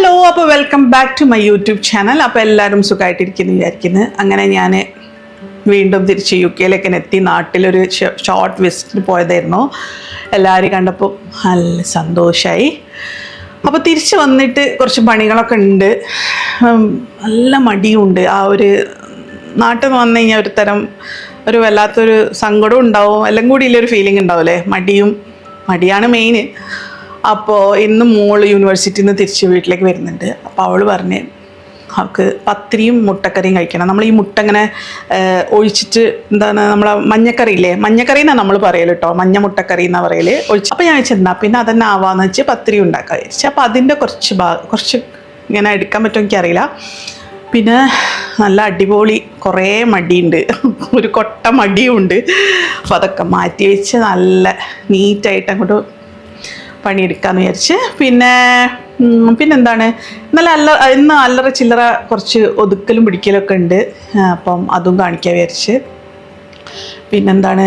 Hello അപ്പോൾ welcome back to my YouTube channel അപ്പോൾ എല്ലാവരും സുഖമായിട്ടിരിക്കുന്നു വിചാരിക്കുന്നു. അങ്ങനെ ഞാൻ വീണ്ടും തിരിച്ച് യു കെയിലേക്ക് എത്തി. നാട്ടിലൊരു ഷോർട്ട് വിസിറ്റിന് പോയതായിരുന്നു. എല്ലാവരും കണ്ടപ്പോൾ നല്ല സന്തോഷമായി അപ്പോൾ തിരിച്ച് വന്നിട്ട് കുറച്ച് പണികളൊക്കെ ഉണ്ട്. നല്ല മടിയുണ്ട്. ആ ഒരു നാട്ടിൽ വന്നു കഴിഞ്ഞാൽ ഒരു തരം ഒരു വല്ലാത്തൊരു സങ്കടവും ഉണ്ടാവും. എല്ലാം കൂടി ഇല്ലൊരു ഫീലിംഗ് ഉണ്ടാവില്ലേ മടിയും മടിയാണ് മെയിൻ അപ്പോൾ ഇന്ന് മോൾ യൂണിവേഴ്സിറ്റിയിൽ നിന്ന് തിരിച്ച് വീട്ടിലേക്ക് വരുന്നുണ്ട്. അപ്പോൾ അവൾ പറഞ്ഞ് അവൾക്ക് പത്തിരിയും മുട്ടക്കറിയും കഴിക്കണം. നമ്മൾ ഈ മുട്ട ഇങ്ങനെ ഒഴിച്ചിട്ട് എന്താണ് നമ്മളെ മഞ്ഞക്കറി ഇല്ലേ? മഞ്ഞക്കറി എന്നാണ് നമ്മൾ പറയൽ കേട്ടോ മഞ്ഞ മുട്ടക്കറി എന്നാണ് പറയൽ ഒഴിച്ച് അപ്പോൾ ഞാൻ ചെന്നാൽ പിന്നെ അതന്നെ ആവാന്ന് വെച്ച് പത്തിരി ഉണ്ടാക്കാൻ വിചാരിച്ചു അപ്പോൾ അതിന്റെ കുറച്ച് ഭാ കുറച്ച് ഇങ്ങനെ എടുക്കാൻ പറ്റുമോ എനിക്കറിയില്ല. പിന്നെ നല്ല അടിപൊളി കുറേ മടിയുണ്ട്. ഒരു കൊട്ട മടിയുണ്ട്. അപ്പോൾ അതൊക്കെ മാറ്റി വെച്ച് നല്ല നീറ്റായിട്ട് അങ്ങോട്ട് പണിയെടുക്കാന്ന് വിചാരിച്ച്. പിന്നെ പിന്നെന്താണ്? നല്ല അല്ല ഇന്ന് അല്ലറ ചില്ലറ കുറച്ച് ഒതുക്കലും പിടിക്കലൊക്കെ ഉണ്ട്. അപ്പം അതും കാണിക്കാൻ വിചാരിച്ച്. പിന്നെന്താണ്?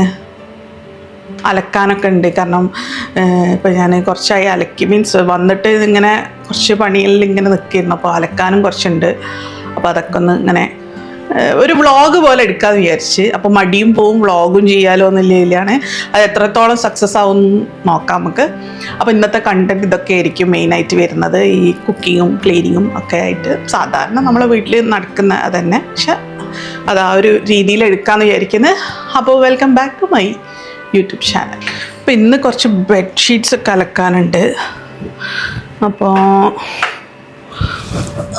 അലക്കാനൊക്കെ ഉണ്ട്. കാരണം ഇപ്പം ഞാൻ കുറച്ചായി അലക്കി. മീൻസ് വന്നിട്ട് ഇങ്ങനെ കുറച്ച് പണികളിൽ ഇങ്ങനെ നിൽക്കിയിരുന്നു അപ്പോൾ അലക്കാനും കുറച്ചുണ്ട്. അപ്പോൾ അതൊക്കെ ഒന്ന് ഇങ്ങനെ ഒരു വ്ളോഗ് പോലെ എടുക്കാമെന്ന് വിചാരിച്ച്. അപ്പോൾ മടിയും പോവും വ്ളോഗും ചെയ്യാലോ എന്നുള്ളതിലാണ് അത് എത്രത്തോളം സക്സസ് ആവും നോക്കാം നമുക്ക്. അപ്പോൾ ഇന്നത്തെ കണ്ടന്റ് ഇതൊക്കെ ആയിരിക്കും മെയിനായിട്ട് വരുന്നത്. ഈ കുക്കിങ്ങും ക്ലീനിങ്ങും ഒക്കെ ആയിട്ട് സാധാരണ നമ്മളെ വീട്ടിൽ നടക്കുന്ന അതന്നെ. പക്ഷെ അത് ആ ഒരു രീതിയിൽ എടുക്കാമെന്ന് വിചാരിക്കുന്നത് അപ്പോൾ welcome back to my YouTube channel അപ്പോൾ ഇന്ന് കുറച്ച് ബെഡ്ഷീറ്റ്സ് ഒക്കെ അലക്കാനുണ്ട്. അപ്പോൾ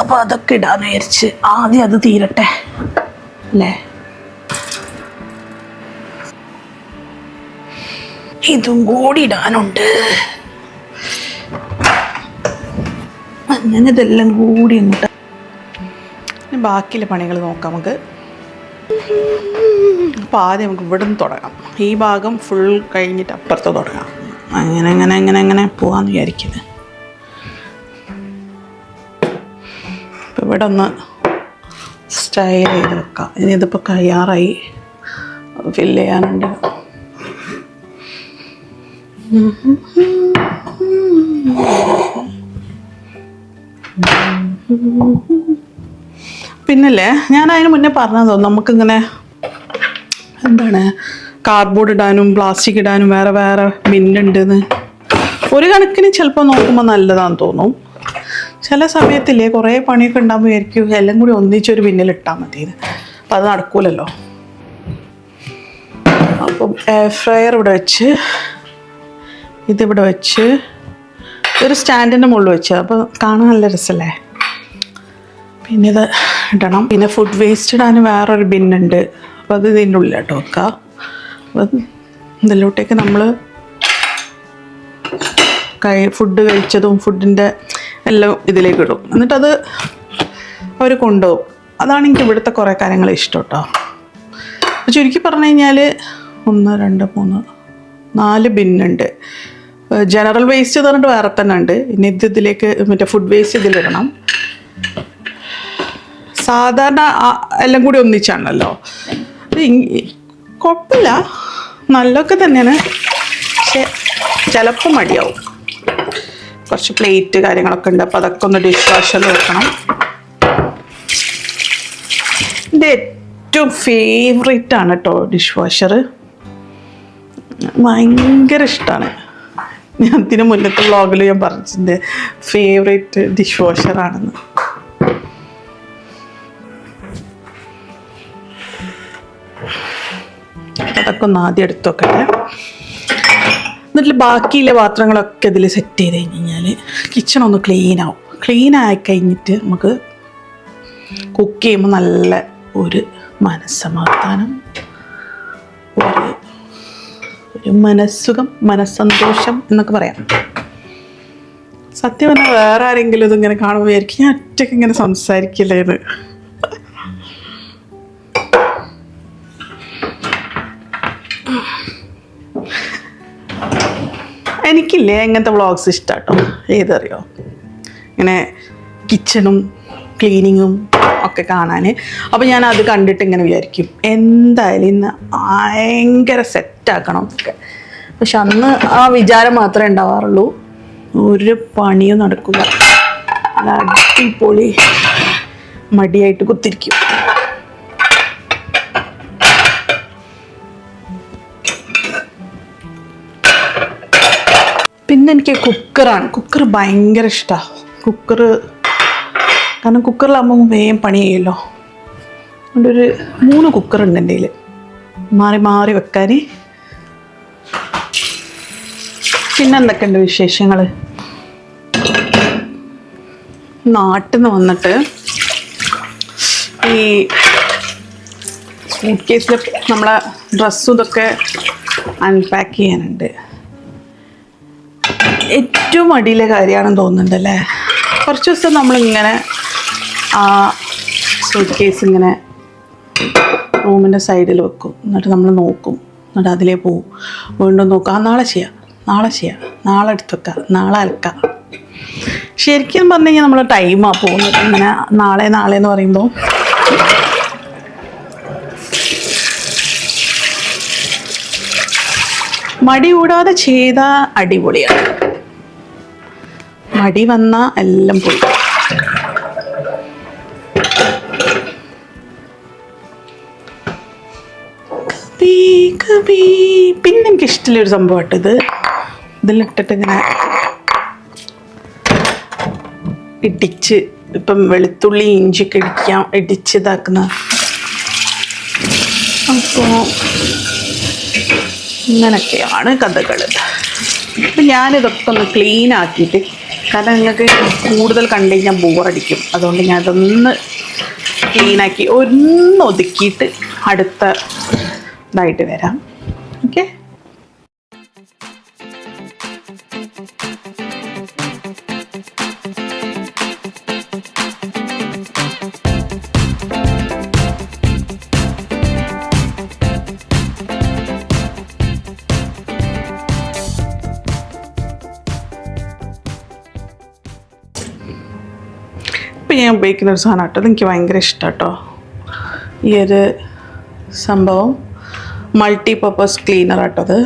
അപ്പോൾ അതൊക്കെ ഇടാന്ന് വിചാരിച്ച്. ആദ്യം അത് തീരട്ടെ. അല്ലേ? ഇതും കൂടി ഇടാനുണ്ട്. അങ്ങനെ ഇതെല്ലാം കൂടി അങ്ങോട്ട് ബാക്കിയുള്ള പണികൾ നോക്കാം നമുക്ക്. അപ്പോൾ ആദ്യം നമുക്ക് ഇവിടെ നിന്ന് തുടങ്ങാം. ഈ ഭാഗം ഫുൾ കഴിഞ്ഞിട്ട് അപ്പുറത്ത് തുടങ്ങാം. അങ്ങനെ അങ്ങനെ അങ്ങനെ അങ്ങനെ പോകാമെന്ന് വിചാരിക്കുന്നത് ഇപ്പം ഇവിടെ ഒന്ന് സ്റ്റൈൽ ചെയ്ത് വെക്കാം ഇനി ഇതിപ്പോൾ കഴിയാറായി. ഫില്ല് ചെയ്യാനുണ്ട്. പിന്നല്ലേ ഞാൻ അതിന് മുന്നേ പറഞ്ഞതോ നമുക്കിങ്ങനെ എന്താണ് കാർഡ്ബോർഡ് ഇടാനും പ്ലാസ്റ്റിക് ഇടാനും വേറെ വേറെ ബിന്നുണ്ടെന്ന് ഒരു കണക്കിന് ചിലപ്പോൾ നോക്കുമ്പോൾ നല്ലതാണെന്ന് തോന്നും. ചില സമയത്തില്ലേ കുറേ പണിയൊക്കെ ഉണ്ടാകുമ്പോൾ വിചാരിക്കും എല്ലാം കൂടി ഒന്നിച്ചൊരു പിന്നിലിട്ടാൽ മതി. അപ്പം അത് നടക്കൂലല്ലോ. അപ്പം എയർ ഫ്രയർ ഇവിടെ വെച്ച് ഇതിവിടെ വെച്ച് ഒരു സ്റ്റാൻഡിന്റെ മുകളിൽ വെച്ച്. അപ്പോൾ കാണാൻ നല്ല രസമല്ലേ? പിന്നെ ഇത് ഇടണം. പിന്നെ ഫുഡ് വേസ്റ്റ് ഇടാൻ വേറൊരു ബിന്നുണ്ട് അപ്പോൾ അത് ഇതിന്റെ ഉള്ളിലോട്ട് വെക്കുക. അപ്പം ഇതിലോട്ടേക്ക് നമ്മൾ കൈ ഫുഡ് കഴിച്ചതും ഫുഡിന്റെ എല്ലാം ഇതിലേക്ക് ഇടും. എന്നിട്ടത് അവർ കൊണ്ടുപോകും. അതാണ് എനിക്ക് ഇവിടുത്തെ കുറേ കാര്യങ്ങൾ ഇഷ്ടം കേട്ടോ ചുരുക്കി പറഞ്ഞു കഴിഞ്ഞാൽ ഒന്ന് രണ്ട് മൂന്ന് നാല് ബിന്നുണ്ട്. ജനറൽ വേസ്റ്റ് എന്ന് പറഞ്ഞിട്ട് വേറെ തന്നെ ഉണ്ട്. ഇനി ഇത് ഇതിലേക്ക് മറ്റേ ഫുഡ് വേസ്റ്റ് ഇതിലിടണം സാധാരണ എല്ലാം കൂടി ഒന്നിച്ചാണല്ലോ. കുഴപ്പമില്ല. നല്ലതൊക്കെ തന്നെയാണ്. പക്ഷെ ചിലപ്പോൾ മടിയാവും. കുറച്ച് പ്ലേറ്റ് കാര്യങ്ങളൊക്കെ ഉണ്ട്. അപ്പോൾ അതൊക്കെ ഒന്ന് ഡിഷ് വാഷറിൽ വെക്കണം. എന്റെ ഏറ്റവും ഫേവറേറ്റ് ആണ് കേട്ടോ ഡിഷ് വാഷർ ഭയങ്കര ഇഷ്ടമാണ് ഞാൻ ഇതിന് മുന്നത്തെ വ്ളോഗിൽ ഞാൻ പറഞ്ഞിട്ടുണ്ട്. ഫേവറേറ്റ് ഡിഷ് വാഷറാണെന്ന് അതൊക്കെ ഒന്ന് ആദ്യം എടുത്തു വെക്കട്ടെ എന്നിട്ട് ബാക്കിയുള്ള പാത്രങ്ങളൊക്കെ ഇതിൽ സെറ്റ് ചെയ്ത് കഴിഞ്ഞ് കഴിഞ്ഞാൽ കിച്ചൺ ഒന്ന് ക്ലീൻ ആവും. ക്ലീൻ ആയി കഴിഞ്ഞിട്ട് നമുക്ക് കുക്ക് ചെയ്യുമ്പോൾ നല്ല ഒരു മനസ്സമാധാനം ഒരു ഒരു മനസ്സുഖം മനസ്സന്തോഷം എന്നൊക്കെ പറയാം. സത്യം പറഞ്ഞാൽ വേറെ ആരെങ്കിലും ഇതിങ്ങനെ കാണുമ്പോൾ വിചാരിക്കും ഞാൻ ഒറ്റയ്ക്ക് ഇങ്ങനെ സംസാരിക്കില്ലേന്ന്. എനിക്കില്ലേ അങ്ങനത്തെ വ്ളോഗ്സ് ഇഷ്ടാട്ടോ. ഏതറിയോ? ഇങ്ങനെ കിച്ചണും ക്ലീനിങ്ങും ഒക്കെ കാണാൻ അപ്പോൾ ഞാൻ അത് കണ്ടിട്ട് ഇങ്ങനെ വിചാരിക്കും എന്തായാലും ഇന്ന് ഭയങ്കര സെറ്റാക്കണം ഒക്കെ പക്ഷെ അന്ന് ആ വിചാരം മാത്രമേ ഉണ്ടാവാറുള്ളൂ. ഒരു പണിയും നല്ല അടിപൊളി മടിയായിട്ട് കുത്തിരിക്കും. പിന്നെ എനിക്ക് കുക്കറാണ്. കുക്കർ ഭയങ്കര ഇഷ്ടമാണ് കുക്കർ കാരണം കുക്കറിലാകുമ്പോൾ വേഗം പണി ചെയ്യുമല്ലോ അതുകൊണ്ട് ഒരു മൂന്ന് കുക്കറുണ്ട് എന്റെ മാറി മാറി വെക്കാൻ പിന്നെ എന്തൊക്കെയുണ്ട് വിശേഷങ്ങൾ നാട്ടിൽ നിന്ന് വന്നിട്ട് ഈ സൂട്ട് കേസിൽ നമ്മളെ ഡ്രസ്സും ഇതൊക്കെ അൺപാക്ക് ചെയ്യാനുണ്ട്. ഏറ്റവും അടിയിലെ കാര്യമാണെന്ന് തോന്നുന്നുണ്ടല്ലേ? കുറച്ച് ദിവസം നമ്മളിങ്ങനെ ആ സൂട്ട് കേസ് ഇങ്ങനെ റൂമിന്റെ സൈഡിൽ വെക്കും. എന്നിട്ട് നമ്മൾ നോക്കും. എന്നിട്ട് അതിലേ പോവും. വീണ്ടും നോക്കാം. നാളെ ചെയ്യാം. നാളെ ചെയ്യാം. നാളെ എടുത്ത് വെക്കാം. നാളെ അലക്കാം. ശരിക്കും പറഞ്ഞു കഴിഞ്ഞാൽ നമ്മൾ ടൈമാണ് പോകുന്നത്. ഇങ്ങനെ നാളെ നാളെ എന്ന് പറയുമ്പോൾ മടി കൂടാതെ ചെയ്ത അടിപൊളിയാണ്. മടി വന്ന എല്ലാം പോയി. പിന്നെ എനിക്ക് ഇഷ്ടമുള്ള ഒരു സംഭവമായിട്ട് ഇത്. ഇതിലിട്ടിട്ട് ഇങ്ങനെ ഇടിച്ച് ഇപ്പം വെളുത്തുള്ളി ഇഞ്ചിയൊക്കെ ഇടിക്കാം ഇടിച്ച് ഇതാക്കുന്ന. അപ്പോൾ ഇങ്ങനെയൊക്കെയാണ് കഥകൾ അപ്പം ഞാനിതൊക്കെ ഒന്ന് ക്ലീൻ ആക്കിയിട്ട് കാരണം നിങ്ങൾക്ക് കൂടുതൽ കണ്ടു കഴിഞ്ഞാൽ ബോറടിക്കും അതുകൊണ്ട് ഞാൻ അതൊന്ന് ക്ലീനാക്കി ഒന്ന് ഒതുക്കിയിട്ട് അടുത്ത ഇതായിട്ട് വരാം. ഓക്കെ ഇപ്പം ഞാൻ ഉപയോഗിക്കുന്ന ഒരു സാധനം കേട്ടോ. എനിക്ക് ഭയങ്കര ഇഷ്ടം കേട്ടോ. ഈ ഒരു സംഭവം മൾട്ടി പർപ്പസ് ക്ലീനർ കേട്ടോ അത്.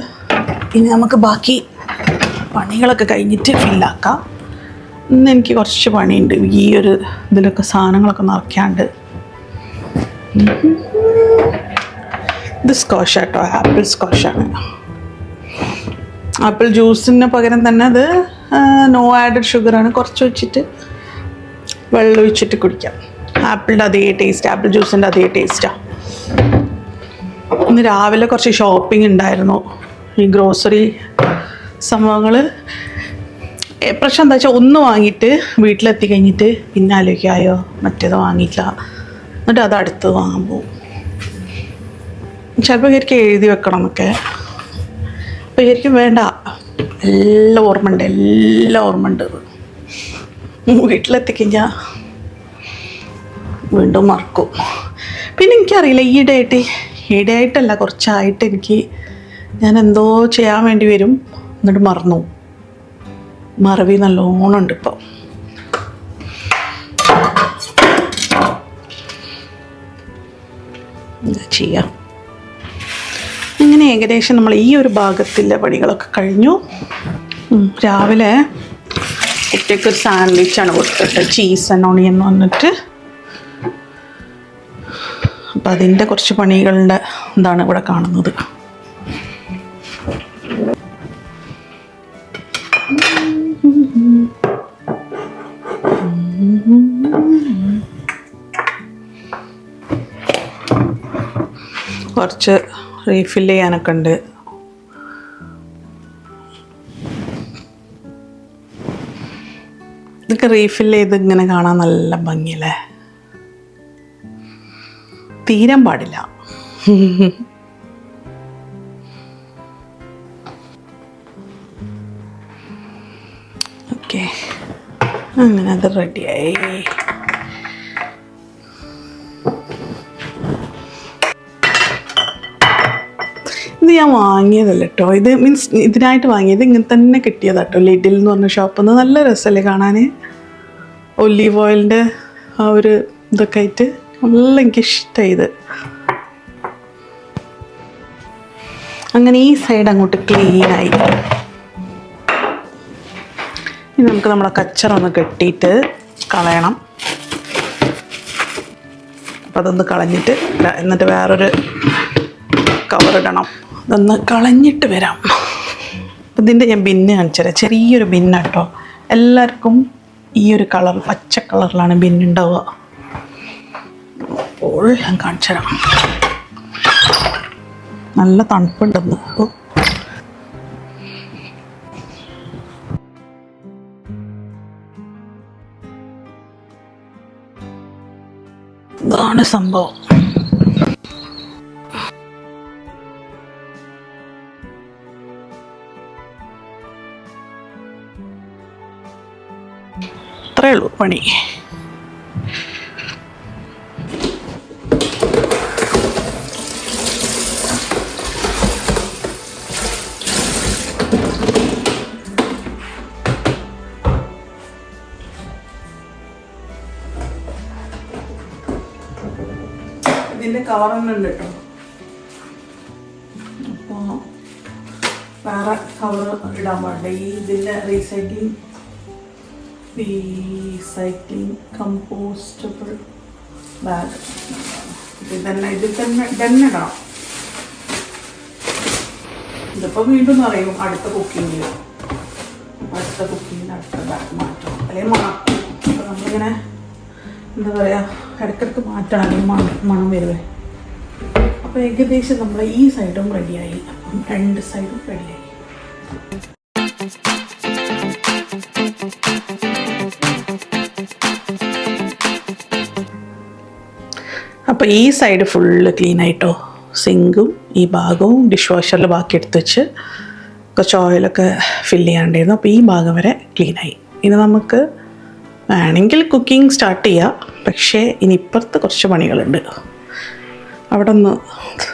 ഇനി നമുക്ക് ബാക്കി പണികളൊക്കെ കഴിഞ്ഞിട്ട് ഫില്ലാക്കാം ഇന്ന് എനിക്ക് കുറച്ച് പണിയുണ്ട്. ഈ ഒരു ഇതിലൊക്കെ സാധനങ്ങളൊക്കെ നിറയ്ക്കാണ്ട്. ഇത് സ്കോഷ് കേട്ടോ ആപ്പിൾ സ്കോഷാണ് ആപ്പിൾ ജ്യൂസിന് പകരം തന്നെ അത് നോ ആഡഡ് ഷുഗറാണ് കുറച്ച് വെച്ചിട്ട് വെള്ളം ഒഴിച്ചിട്ട് കുടിക്കാം. ആപ്പിളിന്റെ അതേ ടേസ്റ്റ് ആപ്പിൾ ജ്യൂസിന്റെ അതേ ടേസ്റ്റാണ് ഇന്ന് രാവിലെ കുറച്ച് ഷോപ്പിംഗ് ഉണ്ടായിരുന്നു. ഈ ഗ്രോസറി സംഭവങ്ങൾ പ്രശ്നം എന്താ വെച്ചാൽ ഒന്ന് വാങ്ങിയിട്ട് വീട്ടിലെത്തി കഴിഞ്ഞിട്ട് പിന്നെ ആലോചിക്കായോ? മറ്റേത് വാങ്ങിയില്ല എന്നിട്ട് അത് അടുത്ത് വാങ്ങാൻ പോകും ചിലപ്പോൾ ശരിക്കും എഴുതി വെക്കണം എന്നൊക്കെ അപ്പോൾ ശരിക്കും വേണ്ട. എല്ലാം ഓർമ്മ ഉണ്ട് എല്ലാം ഓർമ്മ ഉണ്ട്. വീട്ടിലെത്തിക്കഴിഞ്ഞാൽ വീണ്ടും മറക്കും. പിന്നെ എനിക്കറിയില്ല ഈയിടെയായിട്ട് ഈയിടെയായിട്ടല്ല കുറച്ചായിട്ട് എനിക്ക് ഞാൻ എന്തോ ചെയ്യാൻ വേണ്ടി വരും. എന്നിട്ട് മറന്നു. മറവി നല്ലോണം ഉണ്ട് ഇപ്പോൾ എന്താ ചെയ്യാം? ഇങ്ങനെ ഏകദേശം നമ്മൾ ഈ ഒരു ഭാഗത്തിലെ പണികളൊക്കെ കഴിഞ്ഞു. രാവിലെ കുട്ടിക്ക് ഒരു സാൻഡ്വിച്ചാണ് കൊടുത്തിട്ട്. ചീസ് ആൻഡ് ഓണിയൻ പറഞ്ഞിട്ട്. അപ്പം അതിന്റെ കുറച്ച് പണികളുടെ ഇതാണ് ഇവിടെ കാണുന്നത്. കുറച്ച് റീഫിൽ ചെയ്യാനൊക്കെ ഉണ്ട്. ഇതൊക്കെ റീഫിൽ ചെയ്ത് ഇങ്ങനെ കാണാൻ നല്ല ഭംഗിയല്ലേ? തീരാൻ പാടില്ല. ഓക്കെ അങ്ങനെ അത് റെഡിയായി ഞാൻ വാങ്ങിയതല്ല കേട്ടോ ഇത് മീൻസ് ഇതിനായിട്ട് വാങ്ങിയത് ഇങ്ങനെ തന്നെ കിട്ടിയതാട്ടോ ലിഡിൽ എന്ന് പറഞ്ഞ ഷോപ്പിൽ നിന്ന് നല്ല രസമല്ലേ കാണാൻ ഒലീവ് ഓയിലിന്റെ ആ ഒരു ഇതൊക്കെ ആയിട്ട് നല്ല എനിക്കിഷ്ടമായി അങ്ങനെ ഈ സൈഡ് അങ്ങോട്ട് ക്ലീനായി ഇനി നമുക്ക് നമ്മളെ കച്ചറ ഒന്ന് കെട്ടിയിട്ട് കളയണം. അപ്പം അതൊന്ന് കളഞ്ഞിട്ട് എന്നിട്ട് വേറൊരു കവർ ഇടണം അതൊന്ന് കളഞ്ഞിട്ട് വരാം. ഇതിന്റെ ഞാൻ ബിന്ന് കാണിച്ചു തരാം. ചെറിയൊരു ബിന്നാട്ടോ. എല്ലാവർക്കും ഈ ഒരു കളർ പച്ച കളറിലാണ് ബിന്നുണ്ടാവുക അപ്പോൾ ഞാൻ കാണിച്ചു തരാം. നല്ല തണുപ്പുണ്ടെന്ന്. അപ്പോൾ ഇതാണ് സംഭവം. അത്രേ ഉള്ളൂ പണി ഇതിന്റെ ഉണ്ട് കേട്ടോ. അപ്പോൾ വേറെ കവർ ഇടാൻ പാടില്ല. ഈ ഇതിന്റെ റീസൈക്ലിംഗ് റീസൈക്ലിംഗ് കമ്പോസ്റ്റബിൾ ബാഗ് ഇത് തന്നെ ഇതിൽ തന്നെ ഇടണം ഇതിപ്പോൾ വീണ്ടും അറിയും അടുത്ത കുക്കിങ്ങിൽ അടുത്ത കുക്കിങ്ങിൽ അടുത്ത ബാഗ് മാറ്റും അല്ലെങ്കിൽ മണക്കും അപ്പോൾ നമ്മളിങ്ങനെ എന്താ പറയുക ഇടയ്ക്കിടയ്ക്ക് മാറ്റണം. മണം മണം വരുവേ. അപ്പോൾ ഏകദേശം നമ്മൾ ഈ സൈഡും റെഡിയായി അപ്പം രണ്ട് സൈഡും റെഡിയായി അപ്പോൾ ഈ സൈഡ് ഫുള്ള് ക്ലീൻ ആയിട്ടോ? സിങ്കും ഈ ഭാഗവും ഡിഷ് വാഷറിൽ ബാക്കി എടുത്ത് വെച്ച് കുറച്ച് ഓയിലൊക്കെ ഫില്ല് ചെയ്യാണ്ടായിരുന്നു അപ്പോൾ ഈ ഭാഗം വരെ ക്ലീനായി ഇനി നമുക്ക് വേണമെങ്കിൽ കുക്കിംഗ് സ്റ്റാർട്ട് ചെയ്യാം. പക്ഷേ ഇനി ഇപ്പുറത്ത് കുറച്ച് പണികളുണ്ട്. അവിടെ ഒന്ന്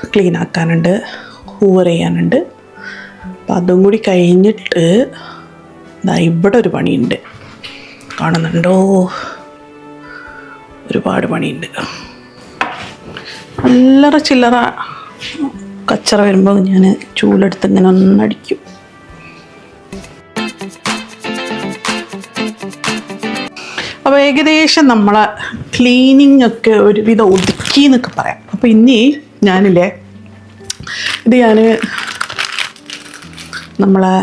ക്ലീൻ ആക്കാനുണ്ട് ഹൂവർ ചെയ്യാനുണ്ട്. അപ്പോൾ അതും കൂടി കഴിഞ്ഞിട്ട് ഇതാ ഇവിടെ ഒരു പണിയുണ്ട്. കാണുന്നുണ്ടോ? ഒരുപാട് പണിയുണ്ട്. അല്ലറ ചില്ലറ കച്ചറ വരുമ്പോൾ ഞാൻ ചൂലെടുത്ത് ഇങ്ങനെ ഒന്നടിക്കും. അപ്പോൾ ഏകദേശം നമ്മളെ ക്ലീനിങ് ഒക്കെ ഒരുവിധം ഒതുക്കി എന്നൊക്കെ പറയാം. അപ്പോൾ ഇനി ഞാനില്ലേ ഇത് ഞാൻ നമ്മളെ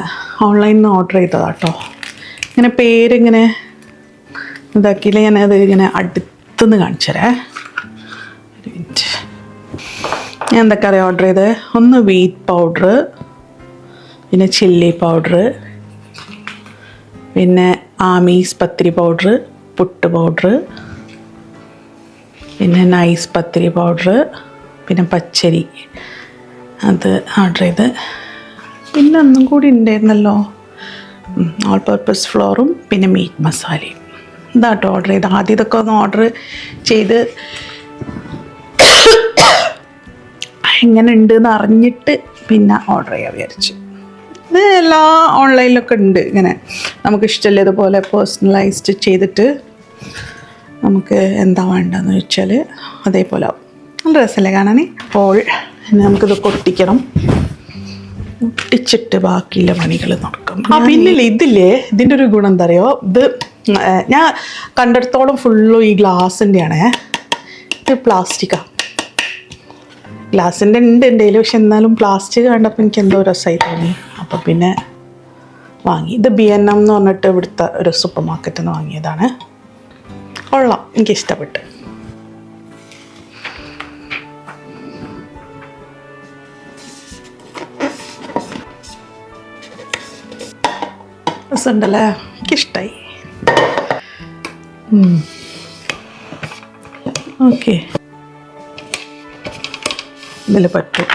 ഓൺലൈനിൽ നിന്ന് ഓർഡർ ചെയ്തതാട്ടോ. ഇങ്ങനെ പേരിങ്ങനെ ഇതാക്കിയില്ല ഞാനത് ഇങ്ങനെ അടുത്തുനിന്ന് കാണിച്ചു തരാം ഞാൻ എന്തൊക്കെ അറിയാം ഓർഡർ ചെയ്തത് ഒന്ന് വീറ്റ് പൗഡർ പിന്നെ ചില്ലി പൗഡർ പിന്നെ ആമീസ് പത്തിരി പൗഡർ പുട്ട് പൗഡർ പിന്നെ നൈസ് പത്തിരി പൗഡർ പിന്നെ പച്ചരി. അത് ഓർഡർ ചെയ്ത്. പിന്നെ ഒന്നും കൂടി ഉണ്ടായിരുന്നല്ലോ. ഓൾ പർപ്പസ് ഫ്ലോറും പിന്നെ മീറ്റ് മസാലയും ഇതാട്ടോ ഓർഡർ ചെയ്ത്. ആദ്യം ഇതൊക്കെ ഒന്ന് ഓർഡർ ചെയ്ത് എങ്ങനെ ഉണ്ട് എന്ന് അറിഞ്ഞിട്ട് പിന്നെ ഓർഡർ ചെയ്യാൻ വിചാരിച്ചു. ഇത് എല്ലാ ഓൺലൈനിലൊക്കെ ഉണ്ട്. ഇങ്ങനെ നമുക്ക് ഇഷ്ടമുള്ളതുപോലെ പേഴ്സണലൈസ്ഡ് ചെയ്തിട്ട് നമുക്ക് എന്താ വേണ്ടതെന്ന് വെച്ചാൽ അതേപോലെ ആവും. നല്ല രസമല്ലേ കാണാൻ അപ്പോൾ നമുക്കിത് കൊട്ടിക്കണം ഒട്ടിച്ചിട്ട് ബാക്കിയുള്ള പണികൾ നടക്കും. ആ പിന്നില്ലേ ഇതില്ലേ? ഇതിന്റെ ഒരു ഗുണം എന്താ അറിയോ? ഇത് ഞാൻ കണ്ടിടത്തോളം ഫുള്ളും ഈ ഗ്ലാസിന്റെയാണേ ഇത് പ്ലാസ്റ്റിക്കാണ് ഗ്ലാസിന്റെ ഉണ്ട് എന്റെ കയ്യിൽ പക്ഷെ എന്നാലും പ്ലാസ്റ്റിക് കണ്ടപ്പോൾ എനിക്ക് എന്തോ രസമായി തോന്നി. അപ്പോൾ പിന്നെ വാങ്ങി. ഇത് ബി എൻ എം എന്ന് പറഞ്ഞിട്ട് ഇവിടുത്തെ ഒരു സൂപ്പർ മാർക്കറ്റിൽ നിന്ന് വാങ്ങിയതാണ്. കൊള്ളാം. എനിക്ക് ഇഷ്ടപ്പെട്ടു രസമുണ്ടല്ലേ എനിക്കിഷ്ടമായി ഓക്കെ. ഇതിൽ പറ്റും.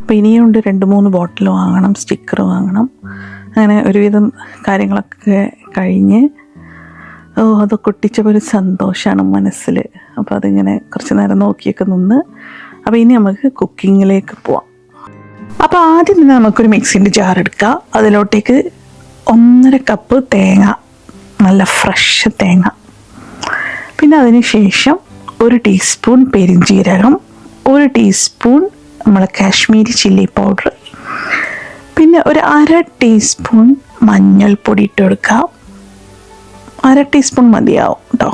അപ്പോൾ ഇനിയുണ്ട് രണ്ട് മൂന്ന് ബോട്ടിൽ വാങ്ങണം സ്റ്റിക്കർ വാങ്ങണം. അങ്ങനെ ഒരുവിധം കാര്യങ്ങളൊക്കെ കഴിഞ്ഞ്. ഓ അതൊക്കെ ഒട്ടിച്ചപ്പോൾ ഒരു സന്തോഷമാണ് മനസ്സിൽ അപ്പോൾ അതിങ്ങനെ കുറച്ച് നേരം നോക്കിയൊക്കെ നിന്ന് അപ്പോൾ ഇനി നമുക്ക് കുക്കിങ്ങിലേക്ക് പോവാം. അപ്പോൾ ആദ്യം തന്നെ നമുക്കൊരു മിക്സിന്റെ ജാർ എടുക്കുക. അതിലോട്ടേക്ക് ഒന്നര കപ്പ് തേങ്ങ നല്ല ഫ്രഷ് തേങ്ങ. പിന്നെ അതിന് ശേഷം ഒരു ടീസ്പൂൺ പെരിഞ്ജീരകം ഒരു ടീസ്പൂൺ നമ്മൾ കാശ്മീരി ചില്ലി പൗഡർ പിന്നെ ഒരു അര ടീസ്പൂൺ മഞ്ഞൾപ്പൊടി ഇട്ട് കൊടുക്കാം അര ടീസ്പൂൺ മതിയാവും കേട്ടോ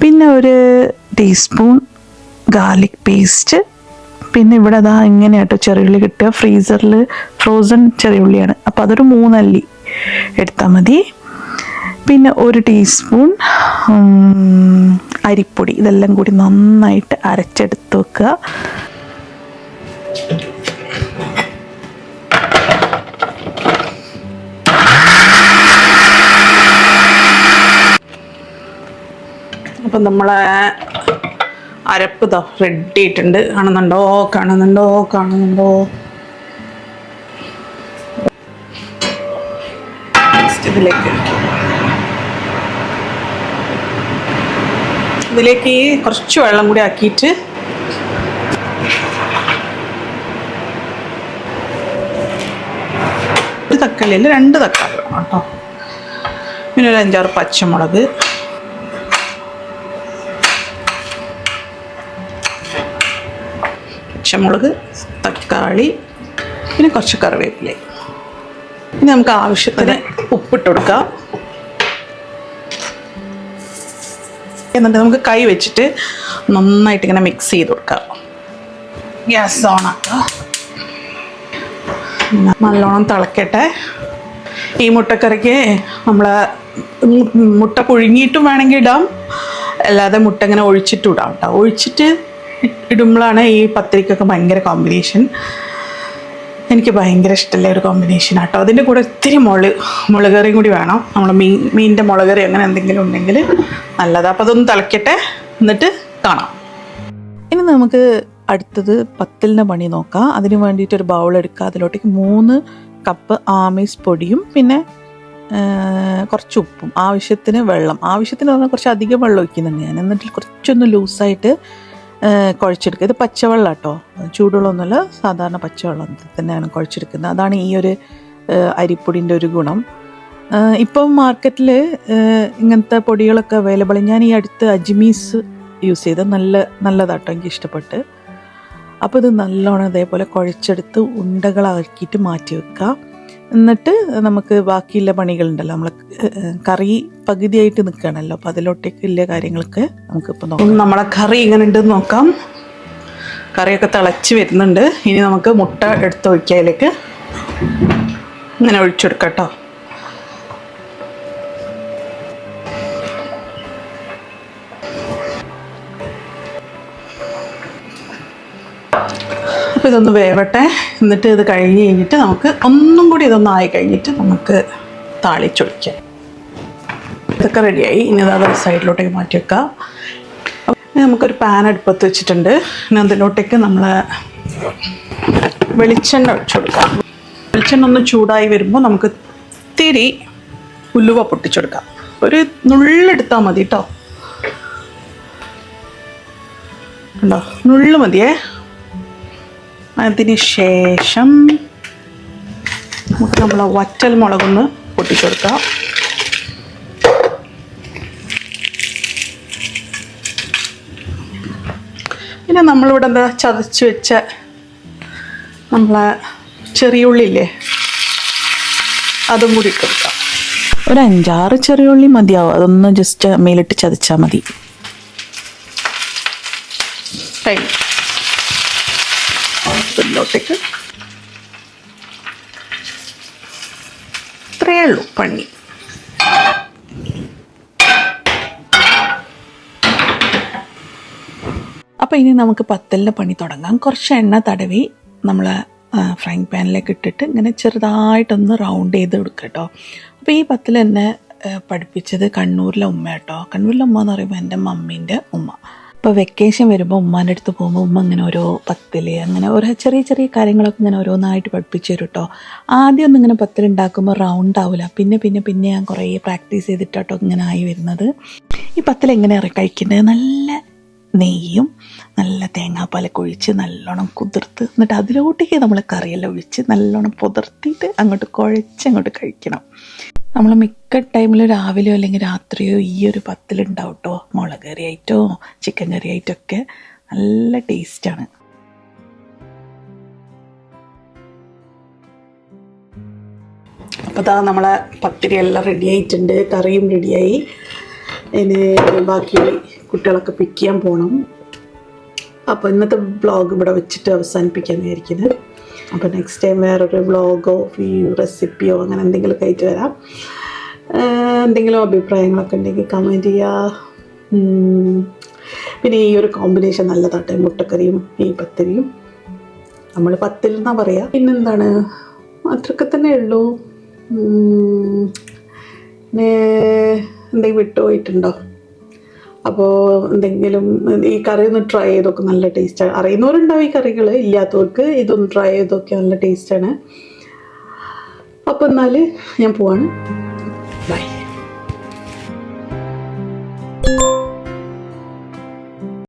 പിന്നെ ഒരു ടീസ്പൂൺ ഗാർലിക് പേസ്റ്റ് പിന്നെ ഇവിടെ അതാ കേട്ടോ ചെറിയുള്ളി കിട്ടുക. ഫ്രീസറിൽ ഫ്രോസൺ ചെറിയുള്ളിയാണ്. അപ്പോൾ അതൊരു മൂന്നല്ലി എടുത്താൽ മതി. പിന്നെ ഒരു ടീസ്പൂൺ അരിപ്പൊടി. ഇതെല്ലാം കൂടി നന്നായിട്ട് അരച്ചെടുത്ത് വെക്കുക. അപ്പം നമ്മളെ അരപ്പ് ദ റെഡി ആയിട്ടുണ്ട് കാണുന്നുണ്ടോ? കാണുന്നുണ്ടോ? കാണുന്നുണ്ടോ ഇതിലേക്ക്. ഇതിലേക്ക് കുറച്ച് വെള്ളം കൂടി ആക്കിയിട്ട് ഒരു തക്കാളി അല്ല രണ്ട് തക്കാളി വേണം കേട്ടോ. പിന്നെ ഒരു അഞ്ചാറ് പച്ചമുളക്. പച്ചമുളക് തക്കാളി പിന്നെ കുറച്ച് കറിവേപ്പില ഇനി നമുക്ക് ആവശ്യത്തിന് ഉപ്പിട്ട് കൊടുക്കാം. എന്നിട്ട് നമുക്ക് കൈ വെച്ചിട്ട് നന്നായിട്ട് ഇങ്ങനെ മിക്സ് ചെയ്ത് കൊടുക്കാം. ഗ്യാസ് ഓൺ ആക്കാം. നല്ലോണം തിളക്കട്ടെ. ഈ മുട്ടക്കറിക്ക് നമ്മൾ മുട്ട പുഴുങ്ങിയിട്ടും വേണമെങ്കിൽ ഇടാം. അല്ലാതെ മുട്ട ഇങ്ങനെ ഒഴിച്ചിട്ടും ഇടാം കേട്ടോ. ഒഴിച്ചിട്ട് ഇടുമ്പോഴാണ് ഈ പത്തിരിക്കൊക്കെ ഭയങ്കര കോമ്പിനേഷൻ എനിക്ക് ഭയങ്കര ഇഷ്ടമുള്ള ഒരു കോമ്പിനേഷൻ ആട്ടോ. അതിന്റെ കൂടെ ഒത്തിരി മുളക് മുളക് കറിയും കൂടി വേണം. നമ്മൾ മീൻ മീനിന്റെ മുളക് കറി അങ്ങനെ എന്തെങ്കിലും ഉണ്ടെങ്കിൽ നല്ലതാണ് അപ്പോൾ അതൊന്ന് തിളക്കട്ടെ. എന്നിട്ട് കാണാം. ഇനി നമുക്ക് അടുത്തത് പത്തലിന്റെ പണി നോക്കാം. അതിന് വേണ്ടിയിട്ട് ഒരു ബൗൾ എടുക്കുക അതിലോട്ടേക്ക് മൂന്ന് കപ്പ് ആമീസ് പൊടിയും പിന്നെ കുറച്ച് ഉപ്പും. ആവശ്യത്തിന് വെള്ളം. ആവശ്യത്തിന് പറഞ്ഞാൽ കുറച്ച് അധികം വെള്ളം ഒഴിക്കുന്നുണ്ട് ഞാൻ. എന്നിട്ട് കുറച്ചൊന്ന് ലൂസായിട്ട് കുഴച്ചെടുക്കുക. ഇത് പച്ചവെള്ളം കേട്ടോ ചൂടുവെള്ളമൊന്നുമല്ല സാധാരണ പച്ചവെള്ളം തന്നെയാണ് കുഴച്ചെടുക്കുന്നത്. അതാണ് ഈ ഒരു അരിപ്പൊടിന്റെ ഒരു ഗുണം. ഇപ്പം മാർക്കറ്റിൽ ഇങ്ങനത്തെ പൊടികളൊക്കെ അവൈലബിൾ ഞാൻ ഈ അടുത്ത് അജ്മീസ് യൂസ് ചെയ്ത് നല്ല നല്ലതാട്ടോ എനിക്ക് ഇഷ്ടപ്പെട്ട്. അപ്പോൾ ഇത് നല്ലോണം ഇതേപോലെ കുഴച്ചെടുത്ത് ഉണ്ടകളാക്കിയിട്ട് മാറ്റി വെക്കുക. എന്നിട്ട് നമുക്ക് ബാക്കിയുള്ള പണികളുണ്ടല്ലോ. നമ്മൾ കറി പകുതിയായിട്ട് നിൽക്കുകയാണല്ലോ അപ്പോൾ അതിലോട്ടേക്ക് ഇല്ല കാര്യങ്ങളൊക്കെ നമുക്കിപ്പോൾ നോക്കാം. നമ്മളെ കറി ഇങ്ങനെ ഉണ്ടെന്ന് നോക്കാം. കറിയൊക്കെ തിളച്ച് വരുന്നുണ്ട്. ഇനി നമുക്ക് മുട്ട എടുത്ത് ഒഴിക്കുക ഇങ്ങനെ ഒഴിച്ചെടുക്കാം കേട്ടോ. അപ്പോൾ ഇതൊന്ന് വേവട്ടെ. എന്നിട്ട് ഇത് കഴിഞ്ഞ് കഴിഞ്ഞിട്ട് നമുക്ക് ഒന്നും കൂടി ഇതൊന്നും ആയി കഴിഞ്ഞിട്ട് നമുക്ക് താളിച്ചൊഴിക്കാം. ഇതൊക്കെ റെഡിയായി. ഇനി അത് സൈഡിലോട്ടേക്ക് മാറ്റി വെക്കാം. നമുക്കൊരു പാൻ അടുപ്പത്ത് വെച്ചിട്ടുണ്ട്. ഇനി അതിലോട്ടേക്ക് നമ്മൾ വെളിച്ചെണ്ണ ഒഴിച്ചു കൊടുക്കാം. വെളിച്ചെണ്ണ ഒന്ന് ചൂടായി വരുമ്പോൾ നമുക്ക് ഇത്തിരി ഉലുവ പൊട്ടിച്ചെടുക്കാം. ഒരു നുള്ളെടുത്താൽ മതി കേട്ടോ ഉണ്ടോ നുള്ളു മതിയേ. അതിന് ശേഷം നമുക്ക് നമ്മൾ വറ്റൽ മുളകൊന്ന് പൊട്ടിച്ചെടുക്കാം. പിന്നെ നമ്മളിവിടെ എന്താ ചതച്ച് വെച്ച നമ്മളെ ചെറിയ ഉള്ളില്ലേ അതും കൂടി ഇട്ടെടുക്കാം. കൊടുക്കാം ഒരു അഞ്ചാറ് ചെറിയ ഉള്ളി മതിയാവും. അതൊന്ന് ജസ്റ്റ് മേലിട്ട് ചതച്ചാൽ മതി. കഴിഞ്ഞു ഉള്ളൂ പണി ഇനി നമുക്ക് പത്തലിന്റെ പണി തുടങ്ങാം. കുറച്ച് എണ്ണ തടവി നമ്മൾ ഫ്രൈങ് പാനിലേക്ക് ഇട്ടിട്ട് ഇങ്ങനെ ചെറുതായിട്ടൊന്ന് റൗണ്ട് ചെയ്ത് കൊടുക്കുക കേട്ടോ അപ്പോൾ ഈ പത്തൽ എന്നെ പഠിപ്പിച്ചത് കണ്ണൂരിലെ ഉമ്മ കേട്ടോ കണ്ണൂരിലെ ഉമ്മ എന്ന് പറയുമ്പോൾ എന്റെ മമ്മീന്റെ ഉമ്മ. ഇപ്പോൾ വെക്കേഷൻ വരുമ്പോൾ ഉമ്മാന്റെ അടുത്ത് പോകുമ്പോൾ ഉമ്മ ഇങ്ങനെ ഓരോ പത്തിൽ അങ്ങനെ ഓരോ ചെറിയ ചെറിയ കാര്യങ്ങളൊക്കെ ഇങ്ങനെ ഓരോന്നായിട്ട് പഠിപ്പിച്ചു തരും കേട്ടോ ആദ്യം ഒന്നും ഇങ്ങനെ പത്തിൽ ഉണ്ടാക്കുമ്പോൾ റൗണ്ട് ആവില്ല പിന്നെ പിന്നെ പിന്നെ ഞാൻ കുറേ പ്രാക്ടീസ് ചെയ്തിട്ടോ ഇങ്ങനെ ആയി വരുന്നത്. ഈ പത്തിൽ എങ്ങനെ കഴിക്കുന്നത് നല്ല നെയ്യും നല്ല തേങ്ങാപ്പാലൊക്കെ ഒഴിച്ച് നല്ലോണം കുതിർത്ത് എന്നിട്ട് അതിലോട്ടേക്ക് നമ്മൾ കറിയെല്ലാം ഒഴിച്ച് നല്ലോണം പുതിർത്തിയിട്ട് അങ്ങോട്ട് കുഴച്ച് അങ്ങോട്ട് കഴിക്കണം. നമ്മൾ മിക്ക ടൈമിലും രാവിലെയോ അല്ലെങ്കിൽ രാത്രിയോ ഈ ഒരു പത്തിലുണ്ടാവും കേട്ടോ മുളക് കറി ആയിട്ടോ ചിക്കൻ കറി ആയിട്ടോ ഒക്കെ നല്ല ടേസ്റ്റാണ്. അപ്പോൾ അതാ നമ്മളെ പത്തിരി എല്ലാം റെഡി ആയിട്ടുണ്ട്. കറിയും റെഡിയായി ഇനി ബാക്കി കുട്ടികളൊക്കെ പിക്ക് ചെയ്യാൻ പോകണം അപ്പോൾ ഇന്നത്തെ ബ്ലോഗ് ഇവിടെ വെച്ചിട്ട് അവസാനിപ്പിക്കാൻ വിചാരിക്കുന്നത് അപ്പോൾ നെക്സ്റ്റ് ടൈം വേറൊരു വ്ളോഗോ റെസിപ്പിയോ അങ്ങനെ എന്തെങ്കിലും ആയിട്ട് വരാം. എന്തെങ്കിലും അഭിപ്രായങ്ങളൊക്കെ ഉണ്ടെങ്കിൽ കമന്റ് ചെയ്യുക. പിന്നെ ഈ ഒരു കോമ്പിനേഷൻ നല്ല നല്ലതാട്ടെ മുട്ടക്കറിയും ഈ പത്തിരിയും നമ്മൾ പത്തിൽ എന്നാ പിന്നെന്താണ്? അത്രയൊക്കെ തന്നെ ഉള്ളൂ. പിന്നെ എന്തെങ്കിലും വിട്ടുപോയിട്ടുണ്ടോ അപ്പോൾ എന്തെങ്കിലും ഈ കറി ഒന്ന് ട്രൈ ചെയ്തൊക്കെ നല്ല ടേസ്റ്റാണ് അറിയുന്നവരുണ്ടാവും ഈ കറികൾ ഇല്ലാത്തവർക്ക് ഇതൊന്ന് ട്രൈ ചെയ്തൊക്കെ നല്ല ടേസ്റ്റാണ് അപ്പോൾ എന്നാൽ ഞാൻ പോവാണ്. ബൈ